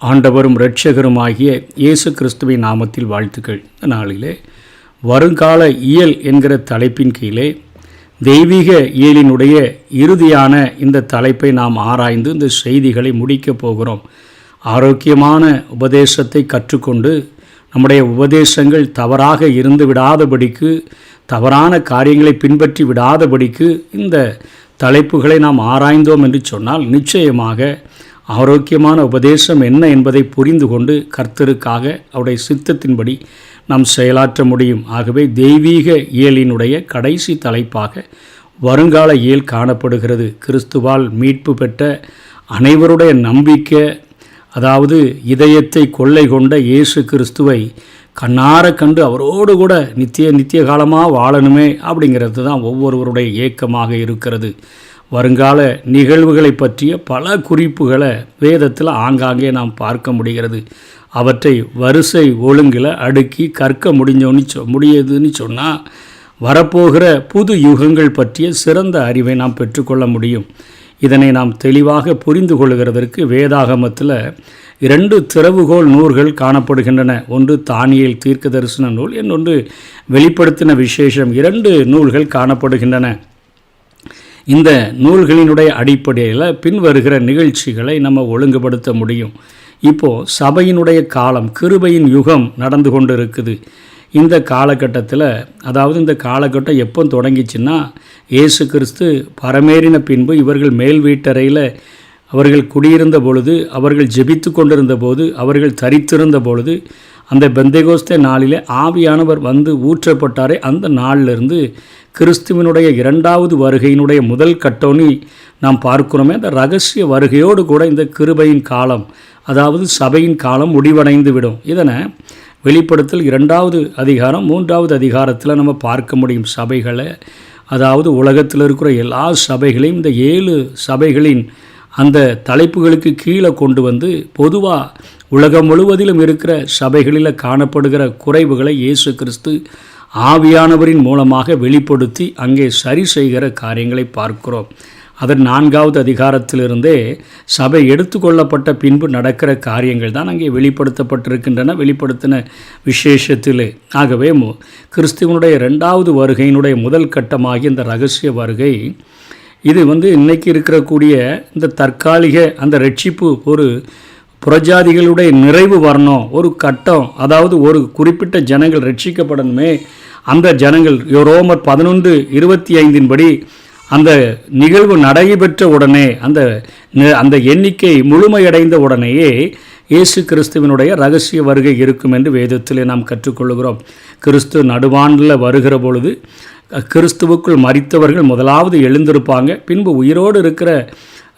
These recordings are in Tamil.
ஆண்டவரும் இரட்சகருமாகிய இயேசு கிறிஸ்துவின் நாமத்தில் வாழ்த்துக்கள். இந்த நாளிலே வருங்கால இயல் என்கிற தலைப்பின் கீழே தெய்வீக இயலினுடைய இறுதியான இந்த தலைப்பை நாம் ஆராய்ந்து இந்த செய்திகளை முடிக்கப் போகிறோம். ஆரோக்கியமான உபதேசத்தை கற்றுக்கொண்டு நம்முடைய உபதேசங்கள் தவறாக இருந்து விடாதபடிக்கு தவறான காரியங்களை பின்பற்றி விடாதபடிக்கு இந்த தலைப்புகளை நாம் ஆராய்ந்தோம் என்று சொன்னால் நிச்சயமாக ஆரோக்கியமான உபதேசம் என்ன என்பதை புரிந்து கொண்டு கர்த்தருக்காக அவருடைய சித்தத்தின்படி நாம் செயலாற்ற முடியும். ஆகவே தெய்வீக இயலினுடைய கடைசி தலைப்பாக வருங்கால இயல் காணப்படுகிறது. கிறிஸ்துவால் மீட்பு பெற்ற அனைவருடைய நம்பிக்கை அதாவது இதயத்தை கொள்ளை கொண்ட இயேசு கிறிஸ்துவை கண்ணார கண்டு அவரோடு கூட நித்திய நித்திய காலமாக வாழணுமே அப்படிங்கிறது தான் ஒவ்வொருவருடைய ஏக்கமாக இருக்கிறது. வருங்கால நிகழ்வுகளை பற்றிய பல குறிப்புகளை வேதத்தில் ஆங்காங்கே நாம் பார்க்க முடிகிறது. அவற்றை வரிசை ஒழுங்கில் அடுக்கி கற்க முடிஞ்சோன்னு சொ முடியுதுன்னு சொன்னால் வரப்போகிற புது யுகங்கள் பற்றிய சிறந்த அறிவை நாம் பெற்றுக்கொள்ள முடியும். இதனை நாம் தெளிவாக புரிந்து கொள்கிறதற்கு வேதாகமத்தில் இரண்டு திறவுகோல் நூல்கள் காணப்படுகின்றன. ஒன்று தானியல் தீர்க்க தரிசன நூல் இன்னொன்று வெளிப்படுத்தின விசேஷம் இரண்டு நூல்கள் காணப்படுகின்றன. இந்த நூல்களினுடைய அடிப்படையில் பின்வருகிற நிகழ்ச்சிகளை நம்ம ஒழுங்குபடுத்த முடியும். இப்போது சபையினுடைய காலம் கிருபையின் யுகம் நடந்து கொண்டு இருக்குது இந்த காலகட்டத்தில் அதாவது இந்த காலகட்டம் எப்போ தொடங்கிச்சுன்னா இயேசு கிறிஸ்து பரமேறின பின்பு இவர்கள் மேல் வீட்டறையில் அவர்கள் குடியிருந்த பொழுது அவர்கள் ஜெபித்து கொண்டிருந்த போது அவர்கள் தரித்திருந்த பொழுது அந்த பெந்தைகோஸ்தே நாளிலே ஆவியானவர் வந்து ஊற்றப்பட்டாரே அந்த நாளிலிருந்து கிறிஸ்துவனுடைய இரண்டாவது வருகையினுடைய முதல் கட்டோனி நாம் பார்க்கிறோமே அந்த ரகசிய வருகையோடு கூட இந்த கிருபையின் காலம் அதாவது சபையின் காலம் முடிவடைந்து விடும் இதனை வெளிப்படுத்தல் இரண்டாவது அதிகாரம் மூன்றாவது அதிகாரத்தில் நம்ம பார்க்க முடியும் சபைகளை. அதாவது உலகத்தில் இருக்கிற எல்லா சபைகளையும் இந்த ஏழு சபைகளின் அந்த தலைப்புகளுக்கு கீழே கொண்டு வந்து பொதுவாக உலகம் முழுவதிலும் இருக்கிற சபைகளில் காணப்படுகிற குறைவுகளை இயேசு கிறிஸ்து ஆவியானவரின் மூலமாக வெளிப்படுத்தி அங்கே சரி செய்கிற காரியங்களை பார்க்கிறோம். அதன் நான்காவது அதிகாரத்திலிருந்தே சபை எடுத்துக்கொள்ளப்பட்ட பின்பு நடக்கிற காரியங்கள் தான் அங்கே வெளிப்படுத்தப்பட்டிருக்கின்றன வெளிப்படுத்தின விசேஷத்திலே. ஆகவே கிறிஸ்துவனுடைய ரெண்டாவது வருகையினுடைய முதல் கட்டமாகிய இந்த ரகசிய வருகை இது வந்து இன்றைக்கி இருக்கக்கூடிய இந்த தற்காலிக அந்த ரட்சிப்பு ஒரு புறஜாதிகளுடைய நிறைவு வரணும் ஒரு கட்டம் அதாவது ஒரு குறிப்பிட்ட ஜனங்கள் ரட்சிக்கப்படணுமே. அந்த ஜனங்கள் ரோமர் பதினொன்று இருபத்தி ஐந்தின் படி அந்த நிகழ்வு நடைபெற்ற உடனே அந்த அந்த எண்ணிக்கை முழுமையடைந்த உடனேயே இயேசு கிறிஸ்துவனுடைய ரகசிய வருகை இருக்கும் என்று வேதத்திலே நாம் கற்றுக்கொள்கிறோம் கிறிஸ்து நடுவாண்டில் வருகிற பொழுது கிறிஸ்துவுக்குள் மறித்தவர்கள் முதலாவது எழுந்திருப்பாங்க. பின்பு உயிரோடு இருக்கிற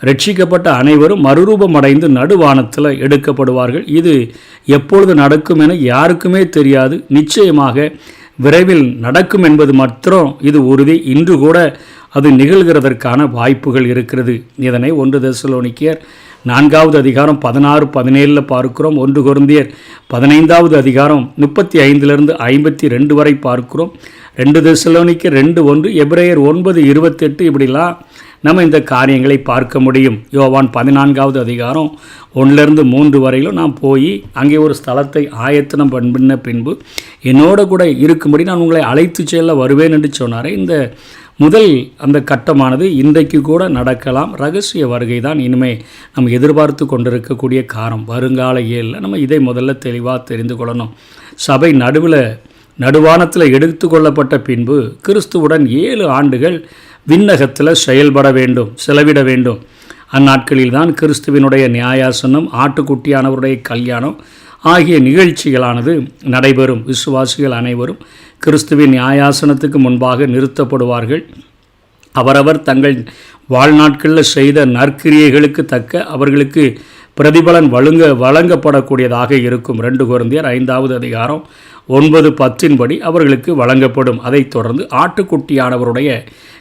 ரட்சிக்கப்பட்ட அனைவரும் மறுரூபம் அடைந்து நடுவானத்தில் எடுக்கப்படுவார்கள். இது எப்பொழுது நடக்கும் என யாருக்குமே தெரியாது. நிச்சயமாக விரைவில் நடக்கும் என்பது மாத்திரம் இது உறுதி. இன்று கூட அது நிகழ்கிறதற்கான வாய்ப்புகள் இருக்கிறது. இதனை ஒன்று தசலோனிக்கியர் நான்காவது அதிகாரம் பதினாறு பதினேழில் பார்க்கிறோம். ஒன்று குருந்தியர் பதினைந்தாவது அதிகாரம் முப்பத்தி ஐந்திலிருந்து ஐம்பத்தி ரெண்டு வரை பார்க்கிறோம். ரெண்டு திசலோனிக்கு ரெண்டு ஒன்று எப்ரேயர் ஒன்பது இருபத்தெட்டு இப்படிலாம் நம்ம இந்த காரியங்களை பார்க்க முடியும். யோவான் பதினான்காவது அதிகாரம் ஒன்றிலிருந்து மூன்று வரையிலும் நான் போய் அங்கே ஒரு ஸ்தலத்தை ஆயத்தனம் பண்ணின பின்பு என்னோட கூட இருக்கும்படி நான் உங்களை அழைத்து செல்ல வருவேன் என்று சொன்னார். இந்த முதல் அந்த கட்டமானது இன்றைக்கு கூட நடக்கலாம். ரகசிய வருகை தான் இனிமே நம்ம எதிர்பார்த்து கொண்டிருக்கக்கூடிய காரம். வருங்கால ஏழில் நம்ம இதை முதல்ல தெளிவாக தெரிந்து கொள்ளணும். சபை நடுவில் நடுவானத்தில் எடுத்து கொள்ளப்பட்ட பின்பு கிறிஸ்துவுடன் ஏழு ஆண்டுகள் விண்ணகத்தில் செயல்பட வேண்டும் செலவிட வேண்டும். அந்நாட்களில் தான் கிறிஸ்துவினுடைய நியாயாசனம் ஆட்டுக்குட்டியானவருடைய கல்யாணம் ஆகிய நிகழ்ச்சிகளானது நடைபெறும். விசுவாசிகள் அனைவரும் கிறிஸ்துவின் நியாயாசனத்துக்கு முன்பாக நிறுத்தப்படுவார்கள். அவரவர் தங்கள் வாழ்நாட்களில் செய்த நற்கிரியைகளுக்கு தக்க அவர்களுக்கு பிரதிபலன் வழங்க வழங்கப்படக்கூடியதாக இருக்கும். ரெண்டு குழந்தையர் ஐந்தாவது அதிகாரம் ஒன்பது பத்தின்படி அவர்களுக்கு வழங்கப்படும். அதைத் தொடர்ந்து ஆட்டுக்குட்டியானவருடைய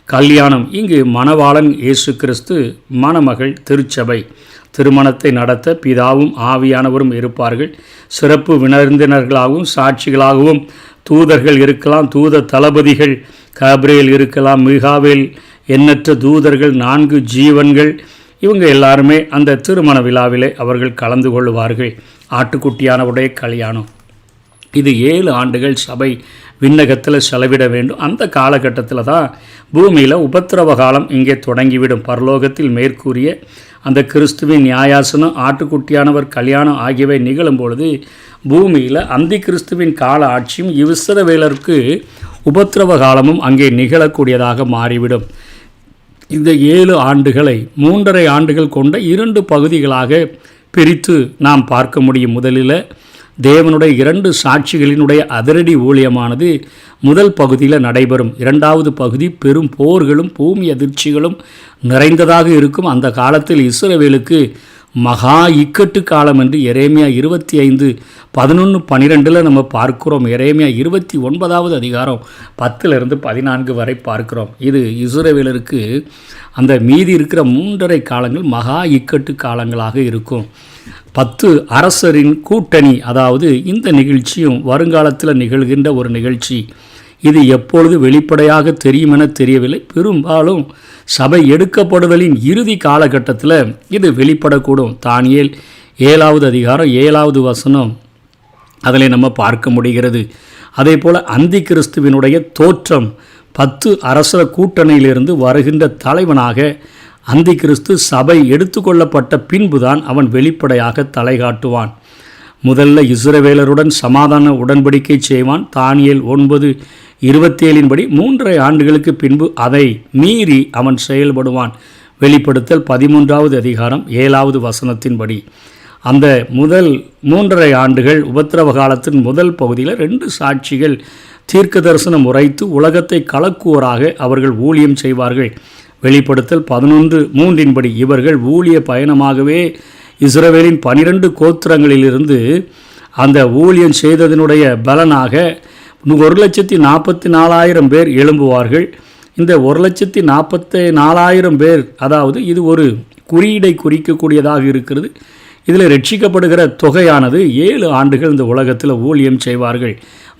கல்யாணம். இங்கு மணவாளன் இயேசு கிறிஸ்து மணமகள் திருச்சபை. திருமணத்தை நடத்த பிதாவும் ஆவியானவரும் இருப்பார்கள். சிறப்பு விருந்தினர்களாகவும் சாட்சிகளாகவும் தூதர்கள் இருக்கலாம் தூத தளபதிகள் காப்ரேல் இருக்கலாம் மிகாவேல் எண்ணற்ற தூதர்கள் நான்கு ஜீவன்கள் இவங்க எல்லாருமே அந்த திருமண விழாவிலே அவர்கள் கலந்து கொள்வார்கள் ஆட்டுக்குட்டியானவுடைய கல்யாணம். இது ஏழு ஆண்டுகள் சபை விண்ணகத்தில் செலவிட வேண்டும். அந்த காலகட்டத்தில் தான் பூமியில் உபத்திரவ காலம் இங்கே தொடங்கிவிடும். பரலோகத்தில் மேற்கூறிய அந்த கிறிஸ்துவின் நியாயாசனம் ஆட்டுக்குட்டியானவர் கல்யாணம் ஆகியவை நிகழும் பொழுது பூமியில் அந்தி கிறிஸ்துவின் கால ஆட்சியும் இவ்விசரவேலருக்கு உபத்திரவ காலமும் அங்கே நிகழக்கூடியதாக மாறிவிடும். இந்த ஏழு ஆண்டுகளை மூன்றரை ஆண்டுகள் கொண்ட இரண்டு பகுதிகளாக பிரித்து நாம் பார்க்க முடியும் முதலில். தேவனுடைய இரண்டு சாட்சிகளினுடைய அதிரடி ஊழியமானது முதல் பகுதியில் நடைபெறும். இரண்டாவது பகுதி பெரும் போர்களும் பூமி அதிர்ச்சிகளும் நிறைந்ததாக இருக்கும். அந்த காலத்தில் இஸ்ரவேலுக்கு மகா இக்கட்டு காலம் என்று எரேமியா இருபத்தி ஐந்து பதினொன்று பன்னிரெண்டில் நம்ம பார்க்குறோம். எரேமியா இருபத்தி ஒன்பதாவது அதிகாரம் பத்திலிருந்து பதினான்கு வரை பார்க்கிறோம். இது இஸ்ரேவேலருக்கு அந்த மீதி இருக்கிற மூன்றரை காலங்கள் மகா இக்கட்டு காலங்களாக இருக்கும். பத்து அரசரின் கூட்டணி அதாவது இந்த நிகழ்ச்சியும் வருங்காலத்தில் நிகழ்கின்ற ஒரு நிகழ்ச்சி. இது எப்பொழுது வெளிப்படையாக தெரியும் என தெரியவில்லை. பெரும்பாலும் சபை எடுக்கப்படுதலின் இறுதி காலகட்டத்தில் இது வெளிப்படக்கூடும். தானியல் ஏழாவது அதிகாரம் ஏழாவது வசனம் அதில் நம்ம பார்க்க முடிகிறது. அதே போல் அந்தி கிறிஸ்துவினுடைய தோற்றம் பத்து அரச கூட்டணியிலிருந்து வருகின்ற தலைவனாக அந்தி கிறிஸ்து சபை எடுத்துக்கொள்ளப்பட்ட பின்புதான் அவன் வெளிப்படையாக தலை காட்டுவான். முதல்ல இஸ்ரவேலருடன் சமாதான உடன்படிக்கை செய்வான். தானியல் ஒன்பது இருபத்தேழின்படி மூன்றரை ஆண்டுகளுக்கு பின்பு அதை மீறி அவன் செயல்படுவான். வெளிப்படுத்தல் பதிமூன்றாவது அதிகாரம் ஏழாவது வசனத்தின்படி அந்த முதல் மூன்றரை ஆண்டுகள் உபத்திரவ காலத்தின் முதல் பகுதியில் ரெண்டு சாட்சிகள் தீர்க்க தரிசனம் உரைத்து உலகத்தை கலக்குவோராக அவர்கள் ஊழியம் செய்வார்கள். வெளிப்படுத்தல் பதினொன்று மூன்றின்படி இவர்கள் ஊழிய பயணமாகவே இஸ்ரவேலின் பனிரெண்டு கோத்திரங்களிலிருந்து அந்த ஊழியம் செய்ததனுடைய பலனாக ஒரு லட்சத்தி நாற்பத்தி நாலாயிரம் பேர் எழும்புவார்கள். இந்த ஒரு லட்சத்தி நாற்பத்தி நாலாயிரம் பேர் அதாவது இது ஒரு குறியீடை குறிக்கக்கூடியதாக இருக்கிறது. இதில் ரட்சிக்கப்படுகிற தொகையானது ஏழு ஆண்டுகள் இந்த உலகத்தில் ஊழியம் செய்வார்கள்.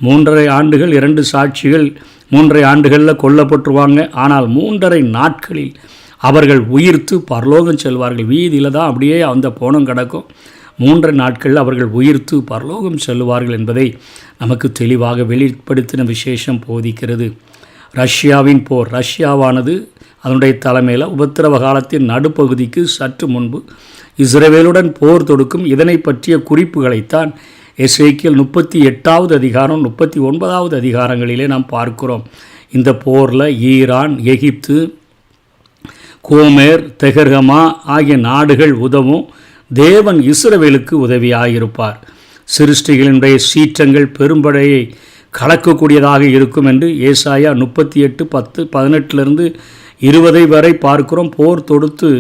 மூன்றரை ஆண்டுகள் இரண்டு சாட்சிகள் மூன்றரை ஆண்டுகளில் கொல்லப்பட்டுருவாங்க. ஆனால் மூன்றரை நாட்களில் அவர்கள் உயிர்த்து பரலோகம் செல்வார்கள். வீதியில் தான் அப்படியே அந்த போனம் கிடக்கும். மூன்று நாட்களில் அவர்கள் உயிர்த்து பரலோகம் செல்வார்கள் என்பதை நமக்கு தெளிவாக வெளிப்படுத்தின விசேஷம் போதிக்கிறது. ரஷ்யாவின் போர் ரஷ்யாவானது அதனுடைய தலைமையில் உபத்திரவ காலத்தின் நடுப்பகுதிக்கு சற்று முன்பு இஸ்ரேவேலுடன் போர் தொடுக்கும் இதனை பற்றிய குறிப்புகளைத்தான் எஸ்ஐக்கியல் முப்பத்தி எட்டாவது அதிகாரம் முப்பத்தி ஒன்பதாவது அதிகாரங்களிலே நாம் பார்க்கிறோம். இந்த போரில் ஈரான் எகிப்து கோமேர் தெகர்கமா ஆகிய நாடுகள் உதவும் தேவன் இஸ்ரவேலுக்கு உதவியாயிருப்பார். சிருஷ்டிகளினுடைய சீற்றங்கள் பெரும்படையை கலக்கக்கூடியதாக இருக்கும் என்று ஏசாயா முப்பத்தி எட்டு பத்து பதினெட்டுலேருந்து இருபதை வரை பார்க்கிறோம். போர் தொடுத்து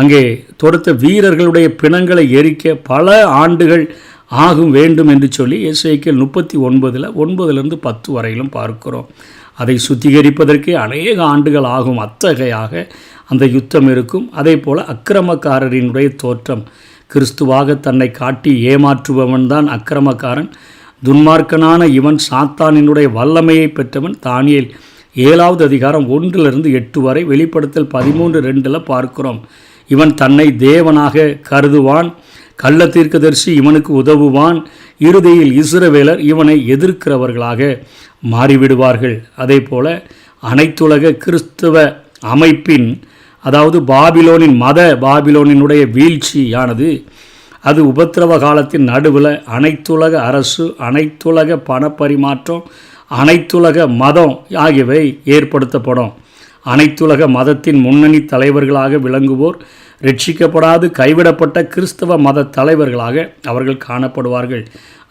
அங்கே தொடுத்த வீரர்களுடைய பிணங்களை எரிக்க பல ஆண்டுகள் ஆகும் வேண்டும் என்று சொல்லி எஸ்ஐக்கியல் முப்பத்தி ஒன்பதில் ஒன்பதுலேருந்து பத்து வரையிலும் பார்க்கிறோம். அதை சுத்திகரிப்பதற்கே அநேக ஆண்டுகள் ஆகும் அத்தகையாக அந்த யுத்தம் இருக்கும். அதே போல் அக்கிரமக்காரரினுடைய தோற்றம். கிறிஸ்துவாக தன்னை காட்டி ஏமாற்றுபவன் தான் அக்கிரமக்காரன். துன்மார்க்கனான இவன் சாத்தானினுடைய வல்லமையை பெற்றவன் தானியல். ஏழாவது அதிகாரம் ஒன்றிலிருந்து எட்டு வரை வெளிப்படுத்தல் பதிமூன்று ரெண்டில் பார்க்கிறோம். இவன் தன்னை தேவனாக கருதுவான். கள்ள தீர்க்கதரிசி இவனுக்கு உதவுவான். இறுதியில் இஸ்ரவேலர் இவனை எதிர்க்கிறவர்களாக மாறிவிடுவார்கள். அதே போல அனைத்துலக கிறிஸ்தவ அமைப்பின் அதாவது பாபிலோனின் மத பாபிலோனினுடைய வீழ்ச்சியானது அது உபத்திரவ காலத்தின் நடுவில் அனைத்துலக அரசு அனைத்துலக பணப்பரிமாற்றம் அனைத்துலக மதம் ஆகியவை ஏற்படுத்தப்படும். அனைத்துலக மதத்தின் முன்னணி தலைவர்களாக விளங்குவோர் ரட்சிக்கப்படாது கைவிடப்பட்ட கிறிஸ்தவ மத தலைவர்களாக அவர்கள் காணப்படுவார்கள்.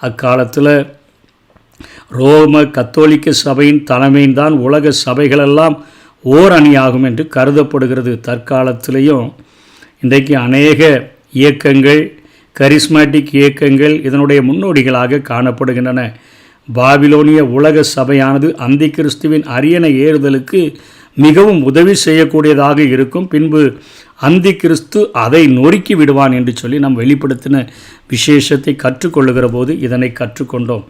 அக்காலத்தில் ரோம கத்தோலிக்க சபையின் தலைமையின் தான் உலக சபைகளெல்லாம் ஓர் அணியாகும் என்று கருதப்படுகிறது. தற்காலத்திலையும் இன்றைக்கு அநேக இயக்கங்கள் கரிஸ்மேட்டிக் இயக்கங்கள் இதனுடைய முன்னோடிகளாக காணப்படுகின்றன. பாபிலோனிய உலக சபையானது அந்தி கிறிஸ்துவின் அரியணை ஏறுதலுக்கு மிகவும் உதவி செய்யக்கூடியதாக இருக்கும். பின்பு அந்தி கிறிஸ்து அதை நொறுக்கி விடுவான் என்று சொல்லி நாம் வெளிப்படுத்தின விசேஷத்தை கற்றுக்கொள்ளுகிற போது இதனை கற்றுக்கொண்டோம்.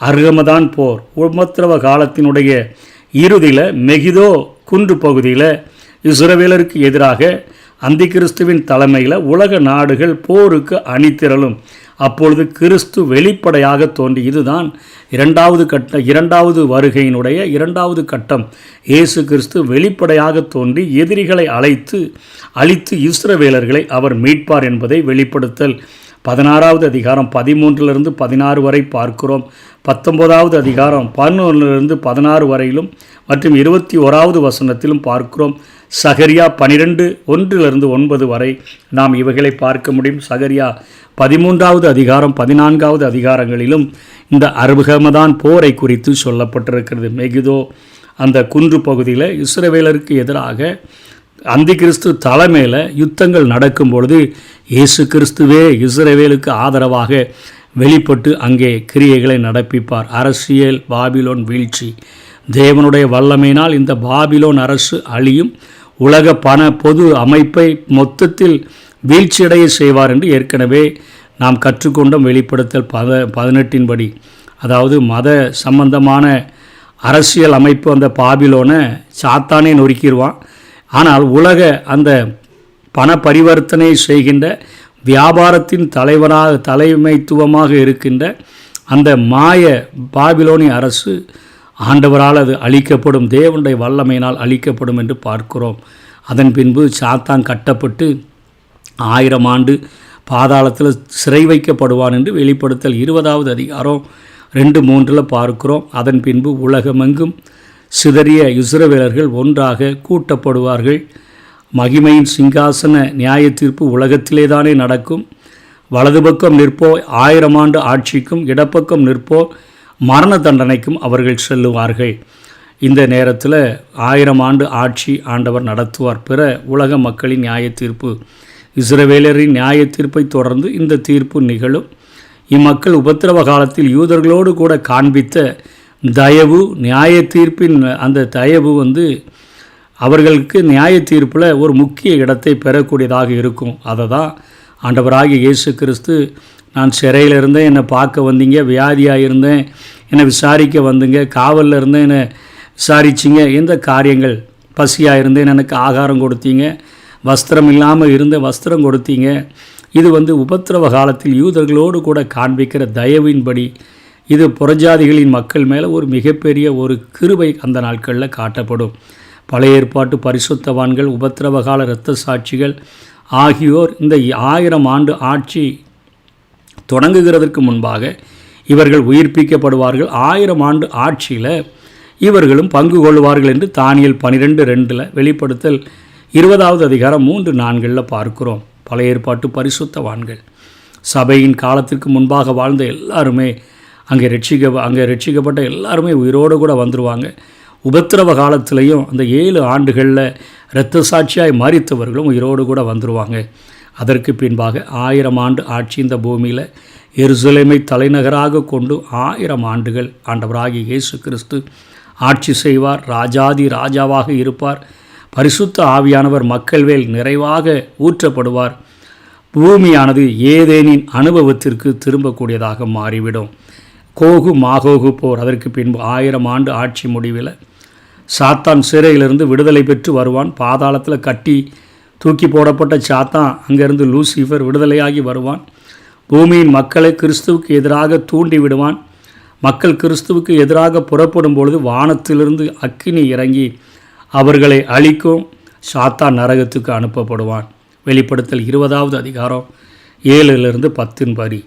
அருகமதான் போர். உமத்திரவ காலத்தினுடைய இறுதியில் மெகிதோ குன்று பகுதியில் இஸ்ரவேலருக்கு எதிராக அந்தி கிறிஸ்துவின் தலைமையில் உலக நாடுகள் போருக்கு அணிதிரளும். அப்பொழுது கிறிஸ்து வெளிப்படையாக தோன்றி இதுதான் இரண்டாவது கட்ட இரண்டாவது வருகையினுடைய இரண்டாவது கட்டம். இயேசு கிறிஸ்து வெளிப்படையாக தோன்றி எதிரிகளை அழைத்து அழித்து இஸ்ரவேலர்களை அவர் மீட்பார் என்பதை வெளிப்படுத்தல். பதினாறாவது அதிகாரம் பதிமூன்றிலிருந்து பதினாறு வரை பார்க்கிறோம். பத்தொன்பதாவது அதிகாரம் பதினொன்றிலிருந்து பதினாறு வரையிலும் மற்றும் இருபத்தி ஓராவது வசனத்திலும் பார்க்கிறோம். சகரியா பனிரெண்டு ஒன்றிலிருந்து ஒன்பது வரை நாம் இவைகளை பார்க்க முடியும். சகரியா பதிமூன்றாவது அதிகாரம் பதினான்காவது அதிகாரங்களிலும் இந்த அருகமதான் போரை குறித்து சொல்லப்பட்டிருக்கிறது. மெகிதோ அந்த குன்று பகுதியில் இஸ்ரவேலருக்கு எதிராக அந்தி கிறிஸ்து தலைமையில் யுத்தங்கள் நடக்கும் பொழுது இயேசு கிறிஸ்துவே இஸ்ரவேலுக்கு ஆதரவாக வெளிப்பட்டு அங்கே கிரியைகளை நடப்பிப்பார். அரசியல் பாபிலோன் வீழ்ச்சி. தேவனுடைய வல்லமையினால் இந்த பாபிலோன் அரசு அழியும். உலக பண பொது அமைப்பை மொத்தத்தில் வீழ்ச்சியடைய செய்வார் என்று ஏற்கனவே நாம் கற்றுக்கொண்டும் வெளிப்படுத்தல் பத பதினெட்டின் படி அதாவது மத சம்பந்தமான அரசியல் அமைப்பு அந்த பாபிலோனை சாத்தானே நொறுக்கிடுவான் ஆனால் உலக அந்த பண பரிவர்த்தனை செய்கின்ற வியாபாரத்தின் தலைவராக தலைமைத்துவமாக இருக்கின்ற அந்த மாய பாபிலோனி அரசு ஆண்டவரால் அது அழிக்கப்படும் தேவனுடைய வல்லமையினால் அழிக்கப்படும் என்று பார்க்கிறோம். அதன் பின்பு சாத்தான் கட்டப்பட்டு ஆயிரம் ஆண்டு பாதாளத்தில் சிறை வைக்கப்படுவான் என்று வெளிப்படுத்தல் இருபதாவது அதிகாரம் ரெண்டு மூன்றில் பார்க்கிறோம். அதன் பின்பு உலகமெங்கும் சிதறிய இஸ்ரவேலர்கள் ஒன்றாக கூட்டப்படுவார்கள். மகிமையின் சிங்காசன நியாய தீர்ப்பு உலகத்திலே தானே நடக்கும். வலது பக்கம் நிற்போ ஆயிரம் ஆண்டு ஆட்சிக்கும் இடப்பக்கம் நிற்போ மரண தண்டனைக்கும் அவர்கள் செல்லுவார்கள். இந்த நேரத்தில் ஆயிரம் ஆண்டு ஆட்சி ஆண்டவர் நடத்துவார் பிற உலக மக்களின் நியாய தீர்ப்பு இஸ்ரவேலரின் நியாய தீர்ப்பை தொடர்ந்து இந்த தீர்ப்பு நிகழும். இம்மக்கள் உபத்திரவ காலத்தில் யூதர்களோடு கூட காண்பித்த தயவு நியாய தீர்ப்பின் அந்த தயவு வந்து அவர்களுக்கு நியாய தீர்ப்பில் ஒரு முக்கிய இடத்தை பெறக்கூடியதாக இருக்கும். அதை தான் ஆண்டவராகிய இயேசு கிறிஸ்து நான் சிறையில் இருந்தேன் என்னை பார்க்க வந்தீங்க வியாதியாக இருந்தேன் என்னை விசாரிக்க வந்துங்க காவலில் இருந்தேன் என்னை விசாரிச்சிங்க எந்த காரியங்கள். பசியாக இருந்தேன் எனக்கு ஆகாரம் கொடுத்தீங்க வஸ்திரம் இல்லாமல் இருந்த வஸ்திரம் கொடுத்தீங்க. இது வந்து உபத்திரவ காலத்தில் யூதர்களோடு கூட காண்பிக்கிற தயவின்படி இது புறஜாதிகளின் மக்கள் மேலே ஒரு மிகப்பெரிய ஒரு கிருபை அந்த நாட்களில் காட்டப்படும். பழைய ஏற்பாட்டு பரிசுத்தவான்கள் உபத்திரவ கால இரத்த சாட்சிகள் ஆகியோர் இந்த ஆயிரம் ஆண்டு ஆட்சி தொடங்குகிறதற்கு முன்பாக இவர்கள் உயிர்ப்பிக்கப்படுவார்கள். ஆயிரம் ஆண்டு ஆட்சியில் இவர்களும் பங்கு கொள்வார்கள் என்று தானியல் பனிரெண்டு ரெண்டில் வெளிப்படுத்தல் இருபதாவது அதிகாரம் மூன்று நான்களில் பார்க்கிறோம். பழைய ஏற்பாட்டு பரிசுத்தவான்கள். சபையின் காலத்திற்கு முன்பாக வாழ்ந்த எல்லாருமே அங்கே ரட்சிக்க அங்கே ரட்சிக்கப்பட்ட எல்லாருமே உயிரோடு கூட வந்துடுவாங்க உபத்திரவ காலத்திலையும் அந்த ஏழு ஆண்டுகளில் இரத்த சாட்சியாய் மறித்தவர்களும் உயிரோடு கூட வந்துடுவாங்க அதற்கு பின்பாக ஆயிரம் ஆண்டு ஆட்சி இந்த பூமியில் எருசலேமை தலைநகராக கொண்டு ஆயிரம் ஆண்டுகள் ஆண்டவராகி இயேசு கிறிஸ்து ஆட்சி செய்வார் ராஜாதி ராஜாவாக இருப்பார் பரிசுத்த ஆவியானவர் மக்கள் மேல் நிறைவாக ஊற்றப்படுவார். பூமியானது ஏதேனின் அனுபவத்திற்கு திரும்பக்கூடியதாக மாறிவிடும். கோகு மாகோகு போர் அதற்கு பின்பு ஆயிரம் ஆண்டு ஆட்சி முடிவில் சாத்தான் சிறையிலிருந்து விடுதலை பெற்று வருவான். பாதாளத்தில் கட்டி தூக்கி போடப்பட்ட சாத்தான் அங்கேருந்து லூசிஃபர் விடுதலையாகி வருவான். பூமியின் மக்களை கிறிஸ்துவுக்கு எதிராக தூண்டி விடுவான். மக்கள் கிறிஸ்துவுக்கு எதிராக புறப்படும் பொழுது வானத்திலிருந்து அக்கினி இறங்கி அவர்களை அழிக்கும் சாத்தான் நரகத்துக்கு அனுப்பப்படுவான். வெளிப்படுத்தல் இருபதாவது அதிகாரம் ஏழுலேருந்து பத்தின் பரி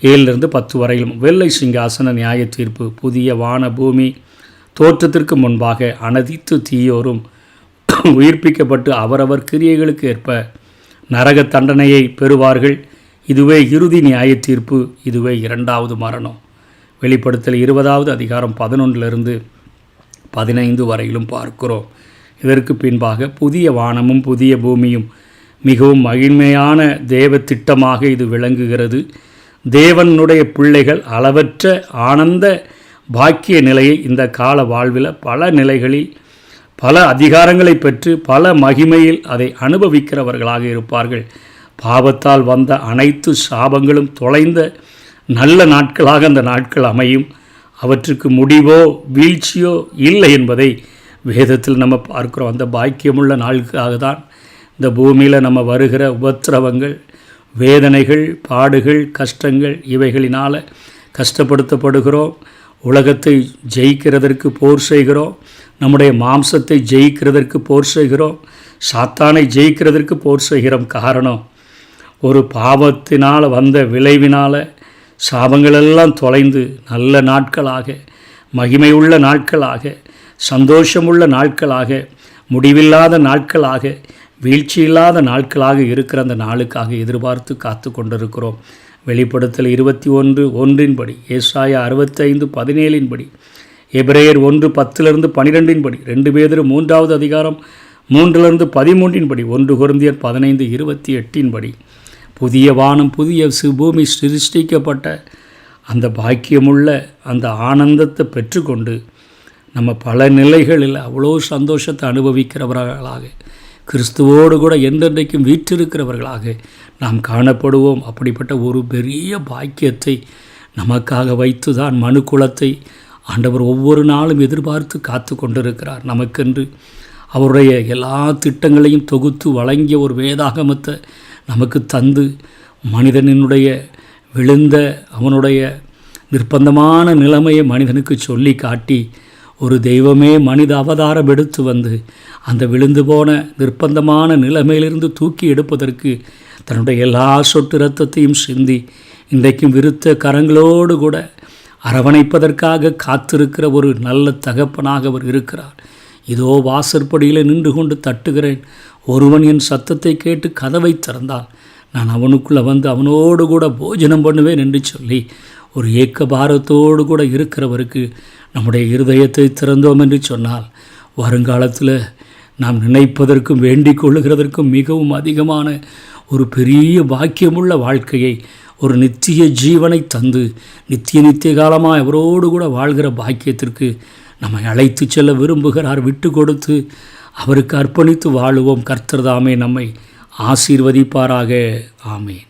ஏழிலிருந்து பத்து வரையிலும் வெள்ளை சிங்காசன நியாய தீர்ப்பு புதிய வான பூமி தோற்றத்திற்கு முன்பாக அனதித்து தீயோரும் உயிர்ப்பிக்கப்பட்டு அவரவர் கிரியைகளுக்கு ஏற்ப நரக தண்டனையை பெறுவார்கள். இதுவே இறுதி நியாய தீர்ப்பு இதுவே இரண்டாவது மரணம். வெளிப்படுத்தல் இருபதாவது அதிகாரம் பதினொன்றிலிருந்து பதினைந்து வரையிலும் பார்க்கிறோம். இதற்கு பின்பாக புதிய வானமும் புதிய பூமியும் மிகவும் மகிழ்மையான தேவ திட்டமாக இது விளங்குகிறது. தேவனுடைய பிள்ளைகள் அளவற்ற ஆனந்த பாக்கிய நிலையை இந்த கால வாழ்வில் பல நிலைகளில் பல அதிகாரங்களை பெற்று பல மகிமையில் அதை அனுபவிக்கிறவர்களாக இருப்பார்கள். பாவத்தால் வந்த அனைத்து சாபங்களும் தொலைந்த நல்ல நாட்களாக அந்த நாட்கள் அமையும். அவற்றுக்கு முடிவோ வீழ்ச்சியோ இல்லை என்பதை வேதத்தில் நம்ம பார்க்குறோம். அந்த பாக்கியமுள்ள நாளுக்காக தான் இந்த பூமியில் நம்ம வருகிற உபத்திரவங்கள் வேதனைகள் பாடுகள் கஷ்டங்கள் இவைகளினால் கஷ்டப்படுத்தப்படுகிறோம். உலகத்தை ஜெயிக்கிறதற்கு போர் செய்கிறோம். நம்முடைய மாம்சத்தை ஜெயிக்கிறதற்கு போர் செய்கிறோம் சாத்தானை ஜெயிக்கிறதற்கு போர் செய்கிறோம். காரணம் ஒரு பாவத்தினால் வந்த விளைவினால் சாபங்களெல்லாம் தொலைந்து நல்ல நாட்களாக மகிமையுள்ள நாட்களாக சந்தோஷமுள்ள நாட்களாக முடிவில்லாத நாட்களாக வீழ்ச்சியில்லாத நாட்களாக இருக்கிற அந்த நாளுக்காக எதிர்பார்த்து காத்து கொண்டிருக்கிறோம். வெளிப்படுத்தல் இருபத்தி ஒன்று ஒன்றின்படி ஏசாய அறுபத்தைந்து பதினேழின்படி எபிரேயர் ஒன்று பத்திலிருந்து பனிரெண்டின் படி ரெண்டு பேதர் மூன்றாவது அதிகாரம் மூன்றிலிருந்து பதிமூன்றின் படி ஒன்று குருந்தியர் பதினைந்து இருபத்தி எட்டின் படி. புதிய வானம் புதிய சிபூமி சிருஷ்டிக்கப்பட்ட அந்த பாக்கியமுள்ள அந்த ஆனந்தத்தை பெற்றுக்கொண்டு நம்ம பல நிலைகளில் அவ்வளோ சந்தோஷத்தை அனுபவிக்கிறவர்களாக கிறிஸ்துவோடு கூட என்றென்றைக்கும் வீற்றிருக்கிறவர்களாக நாம் காணப்படுவோம். அப்படிப்பட்ட ஒரு பெரிய பாக்கியத்தை நமக்காக வைத்து தான் மனு குலத்தை ஆண்டவர் ஒவ்வொரு நாளும் எதிர்பார்த்து காத்து கொண்டிருக்கிறார். நமக்கென்று அவருடைய எல்லா திட்டங்களையும் தொகுத்து வழங்கிய ஒரு வேதாகமத்தை நமக்கு தந்து மனிதனினுடைய விழுந்த அவனுடைய நிர்பந்தமான நிலைமையை மனிதனுக்கு சொல்லி காட்டி ஒரு தெய்வமே மனித அவதாரம் எடுத்து வந்து அந்த விழுந்து போன நிர்பந்தமான நிலைமையிலிருந்து தூக்கி எடுப்பதற்கு தன்னுடைய எல்லா சொட்டு ரத்தத்தையும் சிந்தி இன்றைக்கும் விருத்த கரங்களோடு கூட அரவணைப்பதற்காக காத்திருக்கிற ஒரு நல்ல தகப்பனாக அவர் இருக்கிறார். இதோ வாசற்படியில் நின்று கொண்டு தட்டுகிறேன். ஒருவன் என் சத்தத்தை கேட்டு கதவை திறந்தால் நான் அவனுக்குள்ளே வந்து அவனோடு கூட போஜனம் பண்ணுவேன் என்று சொல்லி ஒரு ஏக்க பாரத்தோடு கூட இருக்கிறவருக்கு நம்முடைய இருதயத்தை திறந்தோம் என்று சொன்னால் வருங்காலத்தில் நாம் நினைப்பதற்கும் வேண்டிக் கொள்ளுகிறதற்கும் மிகவும் அதிகமான ஒரு பெரிய பாக்கியமுள்ள வாழ்க்கையை ஒரு நித்திய ஜீவனை தந்து நித்திய நித்திய காலமாக அவரோடு கூட வாழ்கிற பாக்கியத்திற்கு நம்மை அழைத்து செல்ல விரும்புகிறார் விட்டு கொடுத்து அவருக்கு அர்ப்பணித்து வாழுவோம். கர்த்தர்தாமே நம்மை ஆசீர்வதிப்பாராக. ஆமேன்.